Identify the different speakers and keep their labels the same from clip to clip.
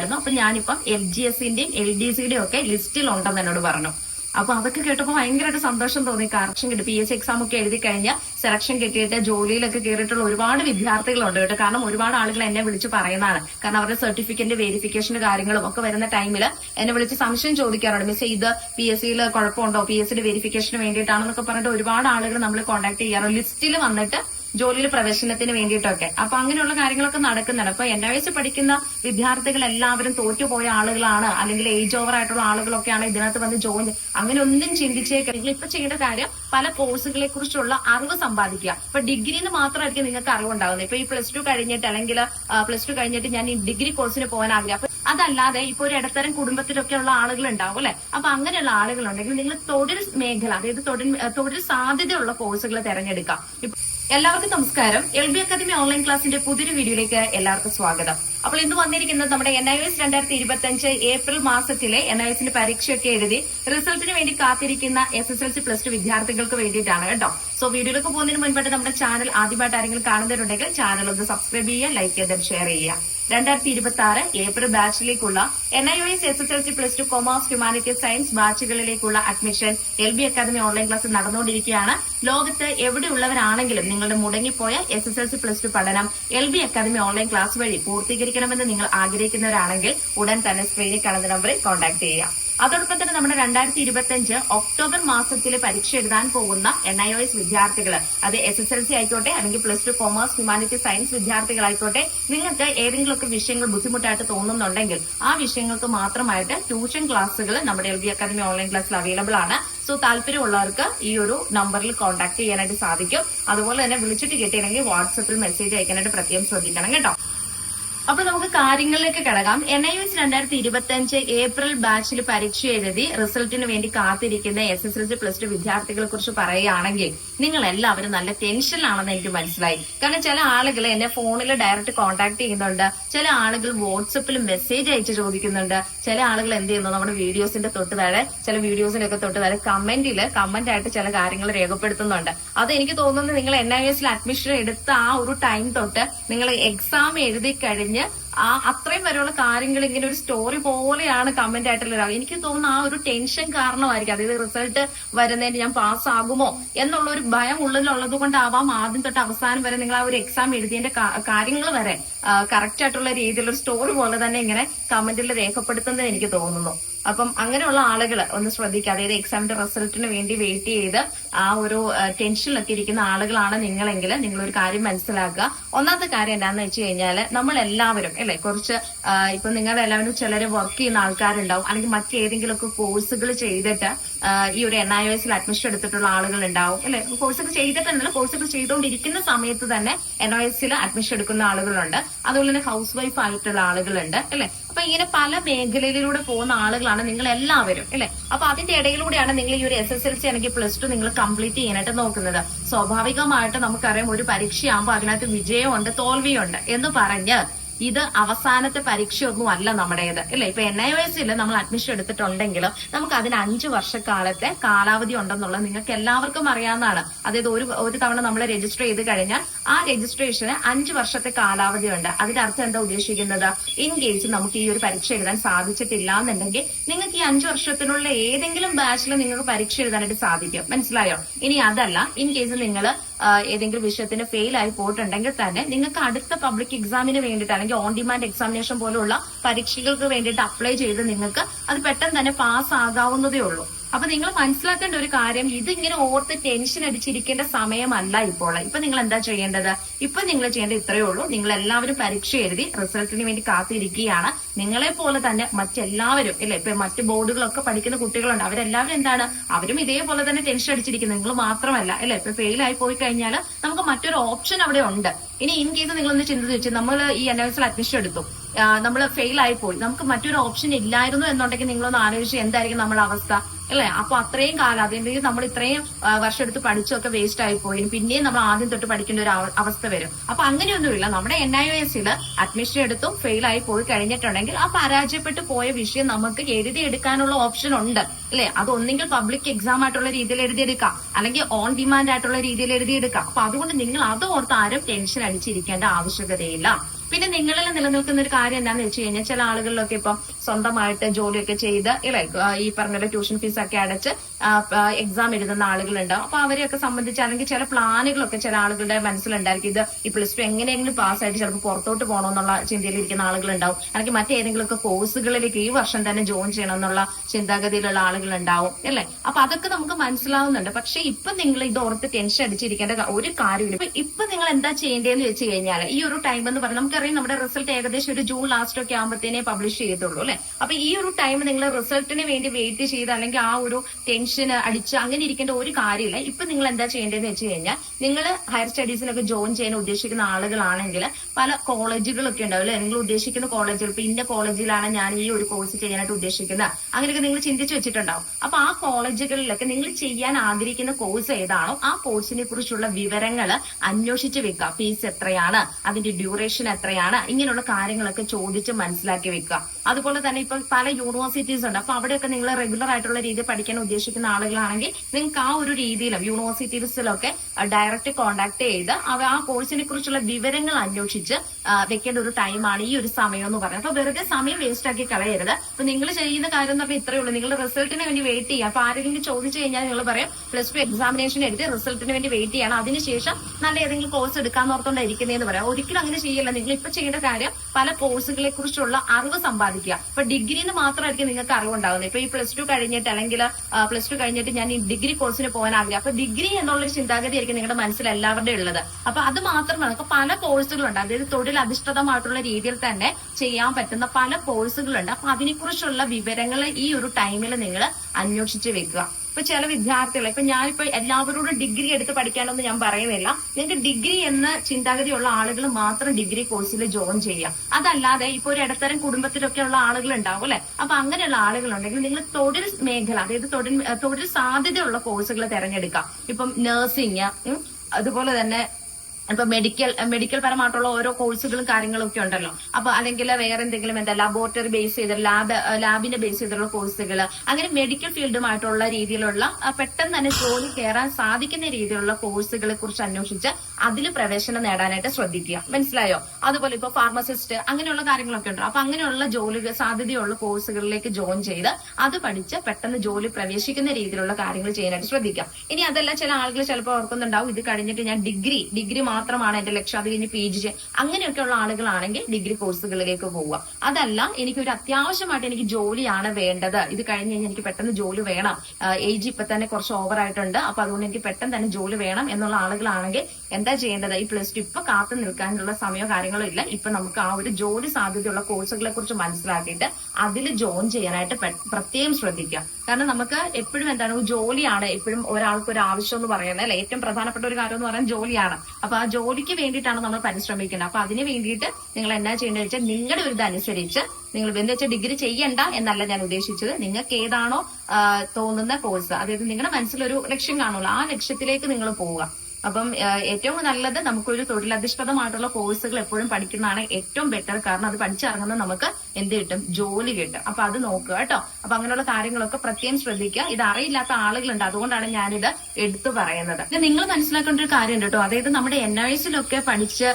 Speaker 1: ആയിരുന്നു. അപ്പൊ ഞാനിപ്പം എൽ ജി എസിന്റെയും എൽ ഡി സിയുടെയും ഒക്കെ ലിസ്റ്റിൽ ഉണ്ടെന്ന് എന്നോട് പറഞ്ഞു. അപ്പൊ അതൊക്കെ കേട്ടപ്പോൾ ഭയങ്കരമായിട്ട് സന്തോഷം തോന്നി. കറക്ഷൻ കിട്ടി. പി എസ് എക്സാം ഒക്കെ എഴുതി കഴിഞ്ഞാൽ സെലക്ഷൻ കിട്ടിയിട്ട് ജോലിയിലൊക്കെ കയറിയിട്ടുള്ള ഒരുപാട് വിദ്യാർത്ഥികളുണ്ട് കേട്ടോ. കാരണം ഒരുപാട് ആളുകൾ എന്നെ വിളിച്ച് പറയുന്നതാണ്. കാരണം അവരുടെ സർട്ടിഫിക്കറ്റ് വെരിഫിക്കേഷന്റെ കാര്യങ്ങളും ഒക്കെ വരുന്ന ടൈമിൽ എന്നെ വിളിച്ച് സംശയം ചോദിക്കാറുണ്ട്. മിസ് ഇത് പി എസ് സിയിൽ കുഴപ്പമുണ്ടോ? പി എസ് സിയുടെ വെരിഫിക്കേഷന് വേണ്ടിയിട്ടാണെന്നൊക്കെ പറഞ്ഞിട്ട് ഒരുപാട് ആളുകൾ നമ്മൾ കോൺടാക്ട് ചെയ്യാറുണ്ട്. ലിസ്റ്റിൽ വന്നിട്ട് ജോലിയിൽ പ്രവേശനത്തിന് വേണ്ടിയിട്ടൊക്കെ. അപ്പൊ അങ്ങനെയുള്ള കാര്യങ്ങളൊക്കെ നടക്കുന്നുണ്ട്. അപ്പൊ എൻ വയസ്സ് പഠിക്കുന്ന വിദ്യാർത്ഥികൾ എല്ലാവരും തോറ്റുപോയ ആളുകളാണ് അല്ലെങ്കിൽ ഏജ് ഓവർ ആയിട്ടുള്ള ആളുകളൊക്കെയാണ് ഇതിനകത്ത് വന്ന് ജോയിൻ അങ്ങനെ ഒന്നും ചിന്തിച്ചേക്കില്ല ഇപ്പൊ ചെയ്യേണ്ട കാര്യം പല കോഴ്സുകളെ കുറിച്ചുള്ള അറിവ് സമ്പാദിക്കുക. ഇപ്പൊ ഡിഗ്രിയിൽ മാത്രമായിരിക്കും നിങ്ങൾക്ക് അറിവുണ്ടാകുന്നത് ഇപ്പൊ ഈ പ്ലസ് ടു കഴിഞ്ഞിട്ട് അല്ലെങ്കിൽ പ്ലസ് ടു കഴിഞ്ഞിട്ട് ഞാൻ ഈ ഡിഗ്രി കോഴ്സിന് പോകാൻ ആഗ്രഹം. അതല്ലാതെ ഇപ്പൊ ഒരു ഇടത്തരം കുടുംബത്തിലൊക്കെ ഉള്ള ആളുകൾ ഉണ്ടാവും അല്ലെ? അപ്പൊ അങ്ങനെയുള്ള ആളുകളുണ്ടെങ്കിൽ നിങ്ങൾ തൊഴിൽ മേഖല അതായത് തൊഴിൽ തൊഴിൽ സാധ്യതയുള്ള കോഴ്സുകൾ തിരഞ്ഞെടുക്കാം എല്ലാവർക്കും നമസ്കാരം. എൽ ബി അക്കാദമി ഓൺലൈൻ ക്ലാസിന്റെ പുതിയൊരു വീഡിയോയിലേക്ക് എല്ലാവർക്കും സ്വാഗതം. അപ്പോൾ ഇന്ന് വന്നിരിക്കുന്നത് നമ്മുടെ എൻ ഐ എസ് രണ്ടായിരത്തി ഇരുപത്തി അഞ്ച് ഏപ്രിൽ മാസത്തിലെ എൻ ഐ എസിന്റെ പരീക്ഷയൊക്കെ എഴുതി റിസൾട്ടിന് വേണ്ടി കാത്തിരിക്കുന്ന S S L C plus two വിദ്യാർത്ഥികൾക്ക് വേണ്ടിയിട്ടാണ് കേട്ടോ. സോ വീഡിയോയിലേക്ക് പോകുന്നതിന് മുൻപായിട്ട് നമ്മുടെ ചാനൽ ആദ്യമായിട്ട് ആരെങ്കിലും കാണുന്നവരുണ്ടെങ്കിൽ ചാനൽ ഒന്ന് സബ്സ്ക്രൈബ് ചെയ്യുക ലൈക്ക് ചെയ്ത് ഷെയർ ചെയ്യുക. രണ്ടായിരത്തി ഇരുപത്തി ആറ് April ബാച്ചിലേക്കുള്ള N I S S S L C plus two commerce humanities science ബാച്ചുകളിലേക്കുള്ള admission L B academy online class നടന്നുകൊണ്ടിരിക്കുകയാണ്. ലോകത്ത് എവിടെയുള്ളവരാണെങ്കിലും നിങ്ങളുടെ മുടങ്ങിപ്പോയ S S L C plus two പഠനം L B academy online class വഴി പൂർത്തീകരിക്കണമെന്ന് നിങ്ങൾ ആഗ്രഹിക്കുന്നവരാണെങ്കിൽ ഉടൻ തന്നെ സ്ക്രീനിൽ കാണുന്ന നമ്പറിൽ കോൺടാക്ട് ചെയ്യാം അതോടൊപ്പം തന്നെ നമ്മുടെ രണ്ടായിരത്തി ഇരുപത്തി അഞ്ച് ഒക്ടോബർ മാസത്തിൽ പരീക്ഷ എഴുതാൻ പോകുന്ന എൻ ഐ ഒ എസ് വിദ്യാർത്ഥികൾ അത് എസ് എസ് എൽ സി ആയിക്കോട്ടെ അല്ലെങ്കിൽ plus two commerce humanity science വിദ്യാർത്ഥികളായിക്കോട്ടെ. നിങ്ങൾക്ക് ഏതെങ്കിലുമൊക്കെ വിഷയങ്ങൾ ബുദ്ധിമുട്ടായിട്ട് തോന്നുന്നുണ്ടെങ്കിൽ ആ വിഷയങ്ങൾക്ക് മാത്രമായിട്ട് ട്യൂഷൻ ക്ലാസ്സുകൾ നമ്മുടെ എൽ ബി അക്കാദമി ഓൺലൈൻ ക്ലാസ്സിൽ അവൈലബിൾ ആണ്. സോ താല്പര്യമുള്ളവർക്ക് ഈ ഒരു നമ്പറിൽ കോൺടാക്ട് ചെയ്യാനായിട്ട് സാധിക്കും. അതുപോലെ തന്നെ വിളിച്ചിട്ട് കിട്ടിയില്ലെങ്കിൽ വാട്സപ്പിൽ മെസ്സേജ് അയക്കാനായിട്ട് പ്രത്യേകം ശ്രദ്ധിക്കണം കേട്ടോ. അപ്പൊ നമുക്ക് കാര്യങ്ങളിലേക്ക് കിടക്കാം. എൻ ഐ എസ് രണ്ടായിരത്തി ഇരുപത്തി അഞ്ച് ഏപ്രിൽ ബാച്ചിൽ പരീക്ഷ എഴുതി റിസൾട്ടിന് വേണ്ടി കാത്തിരിക്കുന്ന S S L C plus two വിദ്യാർത്ഥികളെ കുറിച്ച് പറയുകയാണെങ്കിൽ നിങ്ങൾ എല്ലാവരും നല്ല ടെൻഷനിലാണെന്ന് എനിക്ക് മനസ്സിലായി. കാരണം ചില ആളുകൾ എന്നെ ഫോണിൽ ഡയറക്റ്റ് കോൺടാക്ട് ചെയ്യുന്നുണ്ട്. ചില ആളുകൾ വാട്സപ്പിൽ മെസ്സേജ് അയച്ച് ചോദിക്കുന്നുണ്ട്. ചില ആളുകൾ എന്ത് ചെയ്യുന്നു? നമ്മുടെ വീഡിയോസിന്റെ തൊട്ട് താഴെ ചില വീഡിയോസിനൊക്കെ തൊട്ട് താഴെ കമന്റിൽ കമന്റ് ആയിട്ട് ചില കാര്യങ്ങൾ രേഖപ്പെടുത്തുന്നുണ്ട്. അത് എനിക്ക് തോന്നുന്നത് നിങ്ങൾ എൻ ഐ എസിൽ അഡ്മിഷൻ എടുത്ത ആ ഒരു ടൈം തൊട്ട് നിങ്ങൾ എക്സാം എഴുതി കഴിഞ്ഞ് ആ അത്രയും വരെയുള്ള കാര്യങ്ങൾ ഇങ്ങനെ ഒരു സ്റ്റോറി പോലെയാണ് കമന്റ് ആയിട്ടുള്ള എനിക്ക് തോന്നുന്നു ആ ഒരു ടെൻഷൻ കാരണമായിരിക്കും. അതായത് റിസൾട്ട് വരുന്നതിന് ഞാൻ പാസ്സാകുമോ എന്നുള്ള ഒരു ഭയം ഉള്ളിലുള്ളത് കൊണ്ടാവാം ആദ്യം തൊട്ട് അവസാനം വരെ നിങ്ങൾ ആ ഒരു എക്സാം എഴുതിയതിന്റെ കാര്യങ്ങൾ വരെ കറക്റ്റ് ആയിട്ടുള്ള രീതിയിലുള്ള സ്റ്റോറി പോലെ തന്നെ ഇങ്ങനെ കമന്റിൽ രേഖപ്പെടുത്തുന്നത് എനിക്ക് തോന്നുന്നു. അപ്പം അങ്ങനെയുള്ള ആളുകൾ ഒന്ന് ശ്രദ്ധിക്കുക. അതായത് എക്സാമിന്റെ റിസൾട്ടിന് വേണ്ടി വെയിറ്റ് ചെയ്ത് ആ ഒരു ടെൻഷനിലൊക്കെ ഇരിക്കുന്ന ആളുകളാണ് നിങ്ങളെങ്കിൽ നിങ്ങൾ ഒരു കാര്യം മനസ്സിലാക്കുക. ഒന്നാമത്തെ കാര്യം എന്താണെന്ന് വെച്ച് കഴിഞ്ഞാൽ നമ്മൾ എല്ലാവരും അല്ലെ കുറച്ച് ഇപ്പൊ നിങ്ങളുടെ എല്ലാവരും ചിലര് വർക്ക് ചെയ്യുന്ന ആൾക്കാരുണ്ടാവും. അല്ലെങ്കിൽ മറ്റേതെങ്കിലുമൊക്കെ കോഴ്സുകൾ ചെയ്തിട്ട് ഈ ഒരു എൻ ഐ എസിൽ അഡ്മിഷൻ എടുത്തിട്ടുള്ള ആളുകൾ ഉണ്ടാവും അല്ലെ കോഴ്സൊക്കെ ചെയ്തിട്ടുണ്ടല്ലോ കോഴ്സൊക്കെ ചെയ്തുകൊണ്ടിരിക്കുന്ന സമയത്ത് തന്നെ എൻ ഐ എസിൽ അഡ്മിഷൻ എടുക്കുന്ന ആളുകളുണ്ട്. അതുപോലെ തന്നെ ഹൗസ് വൈഫ് ആയിട്ടുള്ള ആളുകളുണ്ട് അല്ലെ? അപ്പൊ ഇങ്ങനെ പല മേഖലയിലൂടെ പോകുന്ന ആളുകളാണ് നിങ്ങൾ എല്ലാവരും അല്ലെ? അപ്പൊ അതിന്റെ ഇടയിലൂടെയാണ് നിങ്ങൾ ഈ ഒരു എസ് എസ് എൽ സി അല്ലെങ്കിൽ പ്ലസ് ടു നിങ്ങൾ കംപ്ലീറ്റ് ചെയ്യാനായിട്ട് നോക്കുന്നത്. സ്വാഭാവികമായിട്ട് നമുക്കറിയാം ഒരു പരീക്ഷയാകുമ്പോൾ അതിനകത്ത് വിജയമുണ്ട് തോൽവിയുണ്ട് എന്ന് പറഞ്ഞ് ഇത് അവസാനത്തെ പരീക്ഷയൊന്നും അല്ല നമ്മുടേത്. അല്ലെ ഇപ്പൊ എൻ ഐ എസിൽ നമ്മൾ അഡ്മിഷൻ എടുത്തിട്ടുണ്ടെങ്കിൽ നമുക്ക് അതിന് അഞ്ചു വർഷക്കാലത്തെ കാലാവധി ഉണ്ടെന്നുള്ളത് നിങ്ങൾക്ക് എല്ലാവർക്കും അറിയാവുന്നതാണ്. അതായത് ഒരു ഒരു തവണ നമ്മൾ രജിസ്റ്റർ ചെയ്ത് കഴിഞ്ഞാൽ ആ രജിസ്ട്രേഷന് അഞ്ച് വർഷത്തെ കാലാവധി ഉണ്ട് അതിന്റെ അർത്ഥം എന്താ ഉദ്ദേശിക്കുന്നത്? ഇൻ കേസ് നമുക്ക് ഈ ഒരു പരീക്ഷ എഴുതാൻ സാധിച്ചിട്ടില്ല എന്നുണ്ടെങ്കിൽ നിങ്ങൾക്ക് ഈ അഞ്ചു വർഷത്തിനുള്ള ഏതെങ്കിലും ബാച്ചിൽ നിങ്ങൾക്ക് പരീക്ഷ എഴുതാനായിട്ട് സാധിക്കും. മനസ്സിലായോ? ഇനി അതല്ല. ഇൻ കേസ് നിങ്ങൾ ഏതെങ്കിലും വിഷയത്തിന് ഫെയിൽ ആയി പോയിട്ടുണ്ടെങ്കിൽ തന്നെ നിങ്ങൾക്ക് അടുത്ത പബ്ലിക് എക്സാമിന് വേണ്ടിയിട്ട് അല്ലെങ്കിൽ ഓൺ ഡിമാൻഡ് എക്സാമിനേഷൻ പോലുള്ള പരീക്ഷകൾക്ക് വേണ്ടിയിട്ട് അപ്ലൈ ചെയ്ത് നിങ്ങൾക്ക് അത് പെട്ടെന്ന് തന്നെ പാസ് ആകാവുന്നതേ ഉള്ളൂ. അപ്പൊ നിങ്ങൾ മനസ്സിലാക്കേണ്ട ഒരു കാര്യം ഇതിങ്ങനെ ഓർത്ത് ടെൻഷൻ അടിച്ചിരിക്കേണ്ട സമയമല്ല ഇപ്പോൾ. ഇപ്പൊ നിങ്ങൾ എന്താ ചെയ്യേണ്ടത്? ഇപ്പൊ നിങ്ങൾ ചെയ്യേണ്ടത് ഇത്രയേ ഉള്ളൂ. നിങ്ങൾ എല്ലാവരും പരീക്ഷ എഴുതി റിസൾട്ടിന് വേണ്ടി കാത്തിരിക്കുകയാണ്. നിങ്ങളെ പോലെ തന്നെ മറ്റെല്ലാവരും ഇല്ലേ ഇപ്പൊ മറ്റു ബോർഡുകളൊക്കെ പഠിക്കുന്ന കുട്ടികളുണ്ട്. അവരെല്ലാവരും എന്താണ്? അവരും ഇതേപോലെ തന്നെ ടെൻഷൻ അടിച്ചിരിക്കുന്നു. നിങ്ങൾ മാത്രമല്ല അല്ലെ ഇപ്പൊ ഫെയിൽ ആയി പോയി കഴിഞ്ഞാൽ നമുക്ക് മറ്റൊരു ഓപ്ഷൻ അവിടെ ഉണ്ട്. ഇനി ഇൻ കേസ് നിങ്ങളൊന്ന് ചിന്തിച്ച് നമ്മൾ ഈ അനൗൺസിൽ അഡ്മിഷൻ എടുത്തു. നമ്മൾ ഫെയിൽ ആയി നമുക്ക് മറ്റൊരു ഓപ്ഷൻ ഇല്ലായിരുന്നു എന്നുണ്ടെങ്കിൽ നിങ്ങളൊന്ന് ആലോചിച്ച് എന്തായിരിക്കും നമ്മുടെ അവസ്ഥ അല്ലെ? അപ്പൊ അത്രയും കാലം അതിന്റെ നമ്മൾ ഇത്രയും വർഷം എടുത്ത് പഠിച്ചൊക്കെ വേസ്റ്റ് ആയി പോയി പിന്നെയും നമ്മൾ ആദ്യം തൊട്ട് പഠിക്കേണ്ട ഒരു അവസ്ഥ വരും. അപ്പൊ അങ്ങനെയൊന്നുമില്ല. നമ്മുടെ എൻ ഐ എസിൽ അഡ്മിഷൻ എടുത്തും ഫെയിൽ ആയി പോയി കഴിഞ്ഞിട്ടുണ്ടെങ്കിൽ ആ പരാജയപ്പെട്ടു പോയ വിഷയം നമുക്ക് എഴുതിയെടുക്കാനുള്ള ഓപ്ഷൻ ഉണ്ട് അല്ലെ? അത് ഒന്നെങ്കിൽ പബ്ലിക് എക്സാം ആയിട്ടുള്ള രീതിയിൽ എഴുതിയെടുക്കാം അല്ലെങ്കിൽ ഓൺ ഡിമാൻഡ് ആയിട്ടുള്ള രീതിയിൽ എഴുതിയെടുക്കാം അപ്പൊ അതുകൊണ്ട് നിങ്ങൾ അത് ഓർത്ത് ആരും ടെൻഷൻ അടിച്ചിരിക്കേണ്ട ആവശ്യകതയില്ല. പിന്നെ നിങ്ങളിൽ നിലനിൽക്കുന്ന ഒരു കാര്യം എന്താണെന്ന് വെച്ച് കഴിഞ്ഞാൽ ചില ആളുകളിലൊക്കെ ഇപ്പം സ്വന്തമായിട്ട് ജോലിയൊക്കെ ചെയ്ത് ഇല്ലേ ഈ പറഞ്ഞ ട്യൂഷൻ ഫീസ് ഒക്കെ അടച്ച് എക്സാം എഴുതുന്ന ആളുകളുണ്ടാവും അപ്പൊ അവരെയൊക്കെ സംബന്ധിച്ച് അല്ലെങ്കിൽ ചില പ്ലാനുകളൊക്കെ ചില ആളുകളുടെ മനസ്സിലുണ്ടായിരിക്കും. ഇത് ഈ പ്ലസ് ടു എങ്ങനെയെങ്കിലും പാസ്സായിട്ട് ചിലപ്പോൾ പുറത്തോട്ട് പോകണമെന്നുള്ള ചിന്തയിലിരിക്കുന്ന ആളുകളുണ്ടാവും. അല്ലെങ്കിൽ മറ്റേതെങ്കിലുമൊക്കെ കോഴ്സുകളിലേക്ക് ഈ വർഷം തന്നെ ജോയിൻ ചെയ്യണം എന്നുള്ള ചിന്താഗതിയിലുള്ള ആളുകളുണ്ടാവും അല്ലേ? അപ്പൊ അതൊക്കെ നമുക്ക് മനസ്സിലാവുന്നുണ്ട്. പക്ഷെ ഇപ്പൊ നിങ്ങൾ ഇത് ഓർത്ത് ടെൻഷൻ അടിച്ചിരിക്കേണ്ട ഒരു കാര്യമില്ല. ഇപ്പൊ ഇപ്പൊ നിങ്ങൾ എന്താ ചെയ്യേണ്ടതെന്ന് വെച്ച് കഴിഞ്ഞാൽ ഈ ഒരു ടൈം എന്ന് പറഞ്ഞാൽ നമുക്കറിയാം നമ്മുടെ റിസൾട്ട് ഏകദേശം ഒരു ജൂൺ ലാസ്റ്റ് ഒക്കെ ആകുമ്പോഴത്തേനെ പബ്ലിഷ് ചെയ്തുള്ളൂ അല്ലെ? അപ്പൊ ഈ ഒരു ടൈം നിങ്ങൾ റിസൾട്ടിന് വേണ്ടി വെയിറ്റ് ചെയ്ത് അല്ലെങ്കിൽ ആ ഒരു ടെൻഷൻ അടിച്ച് അങ്ങനെ ഇരിക്കേണ്ട ഒരു കാര്യമില്ല. ഇപ്പൊ നിങ്ങൾ എന്താ ചെയ്യേണ്ടതെന്ന് വെച്ച് കഴിഞ്ഞാൽ നിങ്ങൾ ഹയർ സ്റ്റഡീസിനൊക്കെ ജോയിൻ ചെയ്യാൻ ഉദ്ദേശിക്കുന്ന ആളുകളാണെങ്കിൽ പല കോളേജുകളൊക്കെ ഉണ്ടാവും അല്ലെ? നിങ്ങൾ ഉദ്ദേശിക്കുന്ന കോളേജുകൾ ഇപ്പൊ ഇന്ന കോളേജിലാണ് ഞാൻ ഈ ഒരു കോഴ്സ് ചെയ്യാനായിട്ട് ഉദ്ദേശിക്കുന്നത് അങ്ങനെയൊക്കെ നിങ്ങൾ ചിന്തിച്ചു വെച്ചിട്ടുണ്ടാവും. അപ്പൊ ആ കോളേജുകളിലൊക്കെ നിങ്ങൾ ചെയ്യാൻ ആഗ്രഹിക്കുന്ന കോഴ്സ് ഏതാണോ ആ കോഴ്സിനെ കുറിച്ചുള്ള വിവരങ്ങൾ അന്വേഷിച്ച് വെക്കുക. ഫീസ് എത്രയാണ്? അതിന്റെ ഡ്യൂറേഷൻ എത്രയാണ്? ഇങ്ങനെയുള്ള കാര്യങ്ങളൊക്കെ ചോദിച്ച് മനസ്സിലാക്കി വെക്കുക. അതുപോലെ തന്നെ ഇപ്പൊ പല യൂണിവേഴ്സിറ്റീസ് ഉണ്ട്. അപ്പൊ അവിടെയൊക്കെ നിങ്ങൾ റെഗുലർ ആയിട്ടുള്ള രീതിയിൽ പഠിക്കാൻ ഉദ്ദേശിക്കുന്ന ആളുകളാണെങ്കിൽ നിങ്ങൾക്ക് ആ ഒരു രീതിയിലും യൂണിവേഴ്സിറ്റീസിലൊക്കെ ഡയറക്റ്റ് കോൺടാക്ട് ചെയ്ത് അവ ആ കോഴ്സിനെ കുറിച്ചുള്ള വിവരങ്ങൾ അന്വേഷിച്ച് വെക്കേണ്ട ഒരു ടൈമാണ് ഈ ഒരു സമയം എന്ന് പറയുന്നത്. അപ്പൊ വെറുതെ സമയം വേസ്റ്റ് ആക്കി കളയരുത്. അപ്പൊ നിങ്ങൾ ചെയ്യുന്ന കാര്യം എന്ന് പറഞ്ഞാൽ ഇത്രയേ ഉള്ളൂ. നിങ്ങൾ റിസൾട്ടിന് വേണ്ടി വെയിറ്റ് ചെയ്യുക. അപ്പൊ ആരെങ്കിലും ചോദിച്ചു കഴിഞ്ഞാൽ നിങ്ങൾ പറയും പ്ലസ് ടു എക്സാമിനേഷൻ എഴുതി റിസൾട്ടിന് വേണ്ടി വെയിറ്റ് ചെയ്യണം. അതിനുശേഷം നല്ല ഏതെങ്കിലും കോഴ്സ് എടുക്കാന്ന് ഇരിക്കുന്നതെന്ന് പറയാം. ഒരിക്കലും അങ്ങനെ ചെയ്യില്ല. നിങ്ങൾ ഇപ്പൊ ചെയ്യേണ്ട കാര്യം പല കോഴ്സുകളെ കുറിച്ചുള്ള അറിവ് സമ്പാദിക്കുക. ഇപ്പൊ ഡിഗ്രിന്ന് മാത്രമായിരിക്കും നിങ്ങൾക്ക് അറിവുണ്ടാകുന്നത് ഇപ്പൊ ഈ പ്ലസ് ടു കഴിഞ്ഞിട്ട് അല്ലെങ്കിൽ പ്ലസ് ടു കഴിഞ്ഞിട്ട് ഞാൻ ഈ ഡിഗ്രി കോഴ്സിന് പോകാൻ ആഗ്രഹം. അപ്പൊ ഡിഗ്രി എന്നുള്ളൊരു ചിന്താഗതി ആയിരിക്കും നിങ്ങളുടെ മനസ്സിൽ എല്ലാവരുടെയും ഉള്ളത്. അപ്പൊ അത് മാത്രമല്ല നമുക്ക് പല കോഴ്സുകളുണ്ട്. അതായത് തൊഴിൽ അധിഷ്ഠിതമായിട്ടുള്ള രീതിയിൽ തന്നെ ചെയ്യാൻ പറ്റുന്ന പല കോഴ്സുകളുണ്ട്. അപ്പൊ അതിനെക്കുറിച്ചുള്ള വിവരങ്ങൾ ഈ ഒരു ടൈമിൽ നിങ്ങൾ അന്വേഷിച്ച് വെക്കുക. ഇപ്പൊ ചില വിദ്യാർത്ഥികൾ ഇപ്പൊ ഞാനിപ്പോ എല്ലാവരോടും ഡിഗ്രി എടുത്ത് പഠിക്കാനൊന്നും ഞാൻ പറയുന്നില്ല. നിങ്ങൾക്ക് ഡിഗ്രി എന്ന ചിന്താഗതിയുള്ള ആളുകൾ മാത്രം ഡിഗ്രി കോഴ്സിൽ ജോയിൻ ചെയ്യാം. അതല്ലാതെ ഇപ്പൊ ഒരു ഇടത്തരം കുടുംബത്തിലൊക്കെ ഉള്ള ആളുകൾ ഉണ്ടാവും അല്ലെ? അപ്പൊ അങ്ങനെയുള്ള ആളുകളുണ്ടെങ്കിൽ നിങ്ങൾ തൊഴിൽ മേഖല അതായത് തൊഴിൽ തൊഴിൽ സാധ്യതയുള്ള കോഴ്സുകൾ തിരഞ്ഞെടുക്കുക ഇപ്പം നഴ്സിംഗ് അതുപോലെ തന്നെ ഇപ്പൊ മെഡിക്കൽ മെഡിക്കൽ പരമായിട്ടുള്ള ഓരോ കോഴ്സുകളും കാര്യങ്ങളും ഒക്കെ ഉണ്ടല്ലോ. അപ്പൊ അല്ലെങ്കിൽ വേറെ എന്തെങ്കിലും എന്താ ലബോറട്ടറി ബേസ് ചെയ്ത ലാബ് ലാബിനെ ബേസ് ചെയ്തിട്ടുള്ള കോഴ്സുകൾ അങ്ങനെ മെഡിക്കൽ ഫീൽഡുമായിട്ടുള്ള രീതിയിലുള്ള പെട്ടെന്ന് തന്നെ ജോലി കയറാൻ സാധിക്കുന്ന രീതിയിലുള്ള കോഴ്സുകളെ കുറിച്ച് അന്വേഷിച്ച് അതിൽ പ്രവേശനം നേടാനായിട്ട് ശ്രദ്ധിക്കുക. മനസ്സിലായോ? അതുപോലെ ഇപ്പൊ ഫാർമസിസ്റ്റ് അങ്ങനെയുള്ള കാര്യങ്ങളൊക്കെ ഉണ്ട് അപ്പൊ അങ്ങനെയുള്ള ജോലി സാധ്യതയുള്ള കോഴ്സുകളിലേക്ക് ജോയിൻ ചെയ്ത് അത് പഠിച്ച് പെട്ടെന്ന് ജോലി പ്രവേശിക്കുന്ന രീതിയിലുള്ള കാര്യങ്ങൾ ചെയ്യാനായിട്ട് ശ്രദ്ധിക്കാം. ഇനി അതല്ല ചില ആളുകൾ ചിലപ്പോൾ ഓർക്കുന്നുണ്ടാവും ഇത് കഴിഞ്ഞിട്ട് ഞാൻ ഡിഗ്രി ഡിഗ്രി മാത്രമാണ് എന്റെ ലക്ഷ്യം. അത് കഴിഞ്ഞ് പി ജി അങ്ങനെയൊക്കെയുള്ള ആളുകളാണെങ്കിൽ ഡിഗ്രി കോഴ്സുകളിലേക്ക് പോവുക. അതല്ല എനിക്ക് ഒരു അത്യാവശ്യമായിട്ട് എനിക്ക് ജോലിയാണ് വേണ്ടത്. ഇത് കഴിഞ്ഞ് കഴിഞ്ഞാൽ എനിക്ക് പെട്ടെന്ന് ജോലി വേണം. ഏജ് ഇപ്പൊ തന്നെ കുറച്ച് ഓവർ ആയിട്ടുണ്ട്. അപ്പൊ അതുകൊണ്ട് എനിക്ക് പെട്ടെന്ന് തന്നെ ജോലി വേണം എന്നുള്ള ആളുകളാണെങ്കിൽ എന്താ ചെയ്യേണ്ടത്? ഈ പ്ലസ് ടു ഇപ്പൊ കാത്തു നിൽക്കാനുള്ള സമയമോ കാര്യങ്ങളോ ഇല്ല. ഇപ്പൊ നമുക്ക് ആ ഒരു ജോലി സാധ്യതയുള്ള കോഴ്സുകളെ കുറിച്ച് മനസ്സിലാക്കിയിട്ട് അതിൽ ജോയിൻ ചെയ്യാനായിട്ട് പ്രത്യേകം ശ്രദ്ധിക്കുക. കാരണം നമുക്ക് എപ്പോഴും എന്താണ് ജോലിയാണ് എപ്പോഴും ഒരാൾക്ക് ഒരു ആവശ്യം എന്ന് പറയുന്നത്. അല്ലെ? ഏറ്റവും പ്രധാനപ്പെട്ട ഒരു കാര്യം എന്ന് പറയുന്നത് ജോലിയാണ്. അപ്പൊ ആ ജോലിക്ക് വേണ്ടിയിട്ടാണ് നമ്മൾ പരിശ്രമിക്കുന്നത്. അപ്പൊ അതിന് വേണ്ടിയിട്ട് നിങ്ങൾ എന്നാ ചെയ്യേണ്ടത് വെച്ചാൽ നിങ്ങളുടെ ഒരു ഇതനുസരിച്ച് നിങ്ങൾ എന്താ വെച്ചാൽ ഡിഗ്രി ചെയ്യണ്ട എന്നല്ല ഞാൻ ഉദ്ദേശിച്ചത്. നിങ്ങൾക്ക് ഏതാണോ തോന്നുന്ന കോഴ്സ് അതായത് നിങ്ങളുടെ മനസ്സിലൊരു ലക്ഷ്യം കാണുമല്ലോ. ആ ലക്ഷ്യത്തിലേക്ക് നിങ്ങൾ പോവുക. അപ്പം ഏറ്റവും നല്ലത് നമുക്കൊരു തൊഴിലധിഷ്ഠിതമായിട്ടുള്ള കോഴ്സുകൾ എപ്പോഴും പഠിക്കുന്നതാണ് ഏറ്റവും ബെറ്റർ കാരണം അത് പഠിച്ചിറങ്ങുന്നത് നമുക്ക് എന്ത് കിട്ടും? ജോലി കിട്ടും. അപ്പൊ അത് നോക്കുക കേട്ടോ. അപ്പൊ അങ്ങനെയുള്ള കാര്യങ്ങളൊക്കെ പ്രത്യേകം ശ്രദ്ധിക്കുക. ഇത് അറിയില്ലാത്ത ആളുകളുണ്ട്. അതുകൊണ്ടാണ് ഞാനിത് എടുത്തു പറയുന്നത്. നിങ്ങൾ മനസ്സിലാക്കേണ്ട ഒരു കാര്യം കേട്ടോ. അതായത് നമ്മുടെ എൻ ഐ എസിലൊക്കെ പഠിച്ച്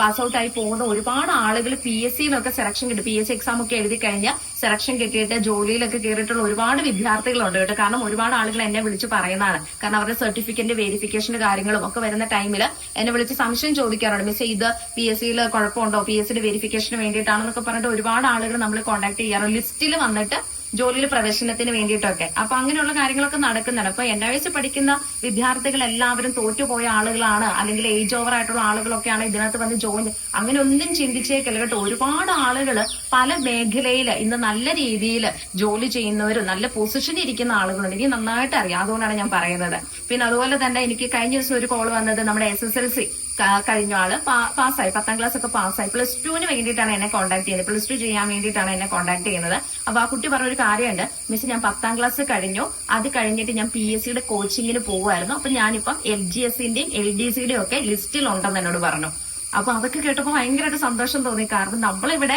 Speaker 1: പാസ് ഔട്ട് ആയി പോകുന്ന ഒരുപാട് ആളുകൾ പി എസ് സിയിലൊക്കെ സെലക്ഷൻ കിട്ടും. പി എസ് സി എക്സാം ഒക്കെ എഴുതി കഴിഞ്ഞാൽ സെലക്ഷൻ കിട്ടിയിട്ട് ജോലിയിലൊക്കെ കയറിയിട്ടുള്ള ഒരുപാട് വിദ്യാർത്ഥികളുണ്ട് കേട്ടോ. കാരണം ഒരുപാട് ആളുകൾ എന്നെ വിളിച്ച് പറയുന്നതാണ്. കാരണം അവരുടെ സർട്ടിഫിക്കറ്റ് വെരിഫിക്കേഷൻ കാര്യങ്ങളും ഒക്കെ വരുന്ന ടൈമിൽ എന്നെ വിളിച്ച് സംശയം ചോദിക്കാറുണ്ട്. മിസ് ഇത് പി എസ് സിയിൽ കുഴപ്പമുണ്ടോ? പി എസ് സിയുടെ വെരിഫിക്കേഷന് വേണ്ടിയിട്ടാണെന്നൊക്കെ പറഞ്ഞിട്ട് ഒരുപാട് ആളുകൾ നമ്മൾ കോൺടാക്ട് ചെയ്യാറുണ്ട്. ലിസ്റ്റിൽ വന്നിട്ട് ജോലിയിൽ പ്രവേശനത്തിന് വേണ്ടിയിട്ടൊക്കെ. അപ്പൊ അങ്ങനെയുള്ള കാര്യങ്ങളൊക്കെ നടക്കുന്നുണ്ട്. അപ്പൊ എൻ വയസ്സ് പഠിക്കുന്ന വിദ്യാർത്ഥികൾ എല്ലാവരും തോറ്റുപോയ ആളുകളാണ് അല്ലെങ്കിൽ ഏജ് ഓവർ ആയിട്ടുള്ള ആളുകളൊക്കെയാണ് ഇതിനകത്ത് വന്ന് ജോയിൻ അങ്ങനെ ഒന്നും ചിന്തിച്ചേക്കല്ല കേട്ടോ. ഒരുപാട് ആളുകൾ പല മേഖലയിൽ ഇന്ന് നല്ല രീതിയിൽ ജോലി ചെയ്യുന്നവരും നല്ല പൊസിഷനിൽ ഇരിക്കുന്ന ആളുകളുണ്ട്. എനിക്ക് നന്നായിട്ട് അറിയാം. അതുകൊണ്ടാണ് ഞാൻ പറയുന്നത്. പിന്നെ അതുപോലെ തന്നെ എനിക്ക് കഴിഞ്ഞ ദിവസം ഒരു കോൾ വന്നത് നമ്മുടെ എസ് എസ് എൽ സി കഴിഞ്ഞ ആൾ പാസ്സായി. പത്താം ക്ലാസ് ഒക്കെ പാസ്സായി. പ്ലസ് ടുവിന് വേണ്ടിയിട്ടാണ് എന്നെ കോൺടാക്ട് ചെയ്യുന്നത്. പ്ലസ് ടു ചെയ്യാൻ വേണ്ടിയിട്ടാണ് എന്നെ കോൺടാക്ട് ചെയ്യുന്നത്. അപ്പൊ ആ കുട്ടി പറഞ്ഞ ഒരു കാര്യമുണ്ട്. മിസ് ഞാൻ പത്താം ക്ലാസ് കഴിഞ്ഞു. അത് കഴിഞ്ഞിട്ട് ഞാൻ പി എസ് സിയുടെ കോച്ചിങ്ങിന് പോകുമായിരുന്നു അപ്പൊ ഞാനിപ്പം എൽ ജി എസിന്റെയും എൽ ഡി സിയുടെയും ഒക്കെ ലിസ്റ്റിൽ ഉണ്ടെന്ന് എന്നോട് പറഞ്ഞു. അപ്പൊ അതൊക്കെ കേട്ടപ്പോ ഭയങ്കരമായിട്ട് സന്തോഷം തോന്നി. കാരണം നമ്മളിവിടെ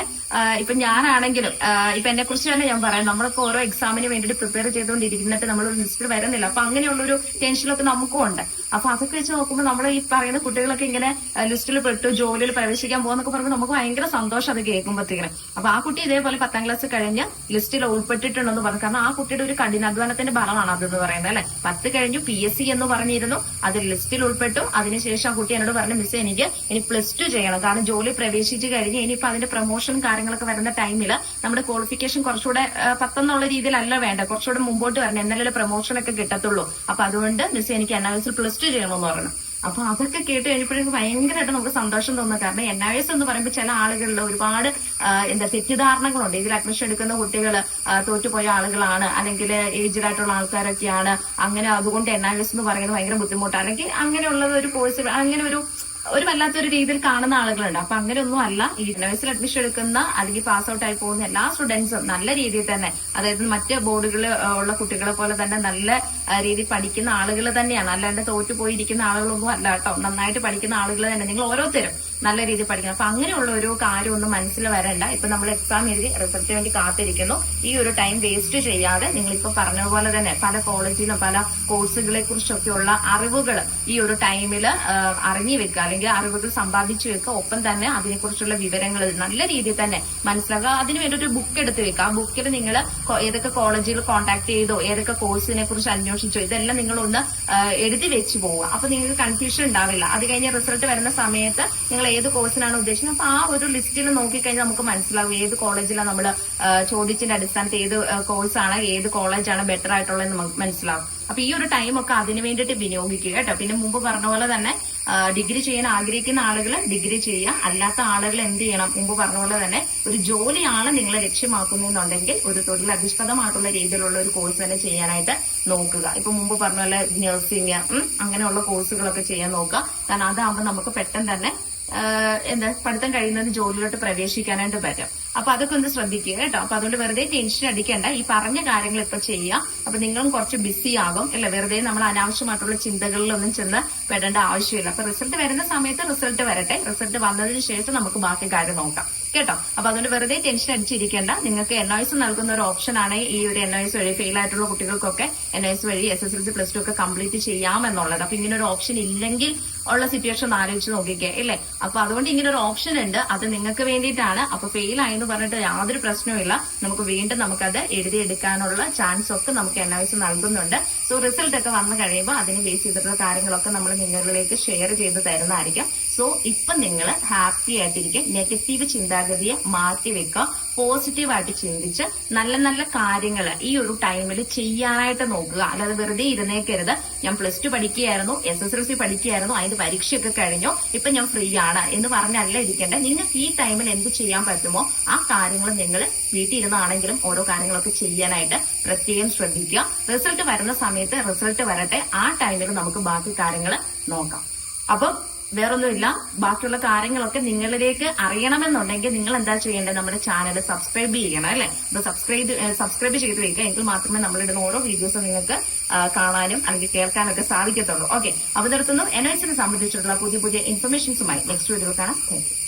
Speaker 1: ഇപ്പൊ ഞാനാണെങ്കിലും ഇപ്പൊ എന്നെ കുറിച്ച് തന്നെ ഞാൻ പറയാം. നമ്മളിപ്പോ ഓരോ എക്സാമിന് വേണ്ടിട്ട് പ്രിപ്പയർ ചെയ്തുകൊണ്ടിരിക്കുന്നിട്ട് നമ്മൾ ലിസ്റ്റിൽ വരുന്നില്ല. അപ്പൊ അങ്ങനെയുള്ളൊരു ടെൻഷനൊക്കെ നമുക്കും ഉണ്ട്. അപ്പൊ അതൊക്കെ വെച്ച് നോക്കുമ്പോൾ നമ്മൾ ഈ പറയുന്ന കുട്ടികളൊക്കെ ഇങ്ങനെ ലിസ്റ്റിൽ പെട്ടു ജോലിയിൽ പ്രവേശിക്കാൻ പോകുന്നൊക്കെ പറയുമ്പോൾ നമുക്ക് ഭയങ്കര സന്തോഷം അത് കേൾക്കുമ്പോഴത്തേക്കിനും അപ്പൊ ആ കുട്ടി ഇതേപോലെ പത്താം ക്ലാസ് കഴിഞ്ഞ് ലിസ്റ്റിൽ ഉൾപ്പെട്ടിട്ടുണ്ടെന്ന് പറഞ്ഞു. കാരണം ആ കുട്ടിയുടെ ഒരു കഠിനാധ്വാനത്തിന്റെ ഫലമാണ് അതെന്ന് പറയുന്നത് അല്ലെ? പത്ത് കഴിഞ്ഞു പി എസ് സി എന്ന് പറഞ്ഞിരുന്നു. അത് ലിസ്റ്റിൽ ഉൾപ്പെട്ടു. അതിനുശേഷം ആ കുട്ടി എന്നോട് പറഞ്ഞു മിസ് എനിക്ക് ഇനി പ്ലസ് ടു ചെയ്യണം. കാരണം ജോലി പ്രവേശിച്ചു കഴിഞ്ഞ് ഇനിയിപ്പോ അതിന്റെ പ്രൊമോഷൻ കാര്യങ്ങളൊക്കെ വരുന്ന ടൈമിൽ നമ്മുടെ ക്വാളിഫിക്കേഷൻ കുറച്ചുകൂടെ പത്തെന്നുള്ള രീതിയിലല്ല വേണ്ട കുറച്ചുകൂടെ മുമ്പോട്ട് വരണം. എന്നാലേ പ്രൊമോഷൻ ഒക്കെ കിട്ടത്തുള്ളൂ. അപ്പൊ അതുകൊണ്ട് മിസ് എനിക്ക് എൻ പ്ലസ് ടു ചെയ്യണമെന്ന് പറയണം അപ്പൊ അതൊക്കെ കേട്ട് കഴിഞ്ഞപ്പോഴേക്കും ഭയങ്കരമായിട്ട് നമുക്ക് സന്തോഷം തോന്നുന്നു. കാരണം എൻ ഐ എസ് എന്ന് പറയുമ്പോൾ ചില ആളുകളിൽ ഒരുപാട് എന്താ തെറ്റിദ്ധാരണകളുണ്ട്. ഇതിൽ അഡ്മിഷൻ എടുക്കുന്ന കുട്ടികൾ തോറ്റുപോയ ആളുകളാണ്. അല്ലെങ്കിൽ ഏജ്ഡ് ആയിട്ടുള്ള ആൾക്കാരൊക്കെയാണ്. അങ്ങനെ അതുകൊണ്ട് എൻ ഐ എസ് എന്ന് പറയുന്നത് ഭയങ്കര ബുദ്ധിമുട്ടാണ്. അല്ലെങ്കിൽ അങ്ങനെയുള്ളത് ഒരു കോഴ്സ് അങ്ങനെ ഒരു ഒരു വല്ലാത്തൊരു രീതിയിൽ കാണുന്ന ആളുകളുണ്ട്. അപ്പൊ അങ്ങനെയൊന്നും അല്ല. ഈ യൂണിവേഴ്സിൽ അഡ്മിഷൻ എടുക്കുന്ന അല്ലെങ്കിൽ പാസ് ഔട്ട് ആയി പോകുന്ന എല്ലാ സ്റ്റുഡൻസും നല്ല രീതിയിൽ തന്നെ അതായത് മറ്റ് ബോർഡുകളിൽ ഉള്ള കുട്ടികളെ പോലെ തന്നെ നല്ല രീതിയിൽ പഠിക്കുന്ന ആളുകൾ തന്നെയാണ്. അല്ലാണ്ട് തോറ്റു പോയിരിക്കുന്ന ആളുകളൊന്നും അല്ല കേട്ടോ. നന്നായിട്ട് പഠിക്കുന്ന ആളുകൾ തന്നെ. നിങ്ങൾ ഓരോരുത്തരും നല്ല രീതിയിൽ പഠിക്കണം. അപ്പൊ അങ്ങനെയുള്ള ഒരു കാര്യം ഒന്നും മനസ്സിൽ വരണ്ട. ഇപ്പൊ നമ്മൾ എക്സാം എഴുതി റിസൾട്ടിന് വേണ്ടി കാത്തിരിക്കുന്നു. ഈ ഒരു ടൈം വേസ്റ്റ് ചെയ്യാതെ നിങ്ങൾ ഇപ്പൊ പറഞ്ഞ പോലെ തന്നെ പല കോളേജിലും പല കോഴ്സുകളെ കുറിച്ചൊക്കെയുള്ള അറിവുകൾ ഈ ഒരു ടൈമിൽ അറിഞ്ഞു വെക്കുക. അല്ലെങ്കിൽ അറിവുകൾ സമ്പാദിച്ചു വെക്കുക ഒപ്പം തന്നെ അതിനെക്കുറിച്ചുള്ള വിവരങ്ങൾ നല്ല രീതിയിൽ തന്നെ മനസ്സിലാക്കുക. അതിന് വേണ്ടി ഒരു ബുക്ക് എടുത്ത് വെക്കുക. ആ ബുക്കിൽ നിങ്ങൾ ഏതൊക്കെ കോളേജുകൾ കോൺടാക്ട് ചെയ്തോ ഏതൊക്കെ കോഴ്സിനെ കുറിച്ച് അന്വേഷിച്ചോ ഇതെല്ലാം നിങ്ങൾ ഒന്ന് എഴുതി വെച്ച് പോവുക. അപ്പൊ നിങ്ങൾക്ക് കൺഫ്യൂഷൻ ഉണ്ടാവില്ല. അത് കഴിഞ്ഞ് റിസൾട്ട് വരുന്ന സമയത്ത് നിങ്ങൾ ഏത് കോഴ്സിനാണ് ഉദ്ദേശിക്കുന്നത്? അപ്പൊ ആ ഒരു ലിസ്റ്റിൽ നോക്കിക്കഴിഞ്ഞാൽ നമുക്ക് മനസ്സിലാവും ഏത് കോളേജിലാണ് നമ്മൾ ചോദിച്ചതിന്റെ അടിസ്ഥാനത്തിൽ ഏത് കോഴ്സാണ് ഏത് കോളേജാണ് ബെറ്റർ ആയിട്ടുള്ളത് നമുക്ക് മനസ്സിലാവും. അപ്പൊ ഈ ഒരു ടൈം ഒക്കെ അതിന് വേണ്ടിയിട്ട് വിനിയോഗിക്കുക കേട്ടോ. പിന്നെ മുമ്പ് പറഞ്ഞ പോലെ തന്നെ ഡിഗ്രി ചെയ്യാൻ ആഗ്രഹിക്കുന്ന ആളുകൾ ഡിഗ്രി ചെയ്യുക. അല്ലാത്ത ആളുകൾ എന്ത് ചെയ്യണം? മുമ്പ് പറഞ്ഞ പോലെ തന്നെ ഒരു ജോലിയാണ് നിങ്ങളെ ലക്ഷ്യമാക്കുന്നുണ്ടെങ്കിൽ ഒരു തൊഴിലധിഷ്ഠിതമായിട്ടുള്ള രീതിയിലുള്ള ഒരു കോഴ്സ് തന്നെ ചെയ്യാനായിട്ട് നോക്കുക. ഇപ്പൊ മുമ്പ് പറഞ്ഞ പോലെ നഴ്സിംഗ് അങ്ങനെയുള്ള കോഴ്സുകളൊക്കെ ചെയ്യാൻ നോക്കുക. കാരണം അതാകുമ്പോൾ നമുക്ക് പെട്ടെന്ന് തന്നെ എന്താ പഠിത്തം കഴിയുന്നതിന് ജോലിയിലോട്ട് പ്രവേശിക്കാനായിട്ട് പറ്റും. അപ്പൊ അതൊക്കെ ഒന്ന് ശ്രദ്ധിക്കുക കേട്ടോ. അപ്പൊ അതുകൊണ്ട് വെറുതെ ടെൻഷൻ അടിക്കേണ്ട. ഈ പറഞ്ഞ കാര്യങ്ങൾ ഇപ്പൊ ചെയ്യാം അപ്പൊ നിങ്ങളും കുറച്ച് ബിസി ആകും. അല്ലെ? വെറുതെ നമ്മൾ അനാവശ്യമായിട്ടുള്ള ചിന്തകളിലൊന്നും ചെന്ന് പെടേണ്ട ആവശ്യമില്ല. അപ്പൊ റിസൾട്ട് വരുന്ന സമയത്ത് റിസൾട്ട് വരട്ടെ. റിസൾട്ട് വന്നതിന് ശേഷം നമുക്ക് ബാക്കി കാര്യം നോക്കാം. കേട്ടോ. അപ്പൊ അതുകൊണ്ട് വെറുതെ ടെൻഷൻ അടിച്ചിരിക്കേണ്ട. നിങ്ങൾക്ക് എൻ ഐസ് നൽകുന്ന ഒരു ഓപ്ഷൻ ആണ് ഈ ഒരു എൻ ഐസ് വഴി ഫെയിൽ ആയിട്ടുള്ള കുട്ടികൾക്കൊക്കെ എൻ ഐസ് വഴി S S L C plus two ഒക്കെ കംപ്ലീറ്റ് ചെയ്യാമെന്നുള്ളത്. അപ്പൊ ഇങ്ങനെ ഒരു ഓപ്ഷൻ ഇല്ലെങ്കിൽ ഉള്ള സിറ്റുവേഷൻ ഒന്ന് ആലോചിച്ച് നോക്കിക്കേ ഇല്ലേ? അപ്പൊ അതുകൊണ്ട് ഇങ്ങനെ ഒരു ഓപ്ഷൻ ഉണ്ട്. അത് നിങ്ങൾക്ക് വേണ്ടിയിട്ടാണ്. അപ്പൊ ഫെയിൽ ആയെന്ന് പറഞ്ഞിട്ട് യാതൊരു പ്രശ്നവുമില്ല. നമുക്ക് വീണ്ടും നമുക്കത് എഴുതിയെടുക്കാനുള്ള ചാൻസ് ഒക്കെ നമുക്ക് എൻ ഐസ് നൽകുന്നുണ്ട്. സോ റിസൾട്ട് ഒക്കെ വന്നു കഴിയുമ്പോൾ അതിന് ബേസ് ചെയ്തിട്ടുള്ള കാര്യങ്ങളൊക്കെ നമ്മൾ നിങ്ങളിലേക്ക് ഷെയർ ചെയ്ത് തരുന്നതായിരിക്കും. സോ ഇപ്പൊ നിങ്ങൾ ഹാപ്പി ആയിട്ടിരിക്കും. നെഗറ്റീവ് ചിന്താഗതിയെ മാറ്റി വെക്കുക. പോസിറ്റീവായിട്ട് ചിന്തിച്ച് നല്ല നല്ല കാര്യങ്ങൾ ഈ ഒരു ടൈമിൽ ചെയ്യാനായിട്ട് നോക്കുക. അല്ലാതെ വെറുതെ ഇരുന്നേക്കരുത്. ഞാൻ പ്ലസ് ടു പഠിക്കുകയായിരുന്നു എസ് എസ് എൽ സി പഠിക്കുകയായിരുന്നു അതിന്റെ പരീക്ഷയൊക്കെ കഴിഞ്ഞു. ഇപ്പൊ ഞാൻ ഫ്രീ ആണ് എന്ന് പറഞ്ഞല്ല ഇരിക്കേണ്ട. നിങ്ങൾക്ക് ഈ ടൈമിൽ എന്ത് ചെയ്യാൻ പറ്റുമോ ആ കാര്യങ്ങൾ നിങ്ങൾ വീട്ടിൽ ഇരുന്നാണെങ്കിലും ഓരോ കാര്യങ്ങളൊക്കെ ചെയ്യാനായിട്ട് പ്രത്യേകം ശ്രദ്ധിക്കുക. റിസൾട്ട് വരുന്ന സമയത്ത് റിസൾട്ട് വരട്ടെ. ആ ടൈമിൽ നമുക്ക് ബാക്കി കാര്യങ്ങൾ നോക്കാം. അപ്പം വേറൊന്നുമില്ല. ബാക്കിയുള്ള കാര്യങ്ങളൊക്കെ നിങ്ങളിലേക്ക് അറിയണമെന്നുണ്ടെങ്കിൽ നിങ്ങൾ എന്താ ചെയ്യേണ്ടത്? നമ്മുടെ ചാനൽ സബ്സ്ക്രൈബ് ചെയ്യണം അല്ലെ? അപ്പൊ സബ്സ്ക്രൈബ് സബ്സ്ക്രൈബ് ചെയ്ത് വെക്കുക. എങ്കിൽ മാത്രമേ നമ്മളിടുന്ന ഓരോ വീഡിയോസും നിങ്ങൾക്ക് കാണാനും അല്ലെങ്കിൽ കേൾക്കാനൊക്കെ സാധിക്കത്തുള്ളൂ. ഓക്കെ അപ്പൊ നിർത്തുന്നു എൻ സംബന്ധിച്ചിട്ടുള്ള പുതിയ പുതിയ ഇൻഫർമേഷൻസുമായി നെക്സ്റ്റ് വീഡിയോ കാണാം. താങ്ക്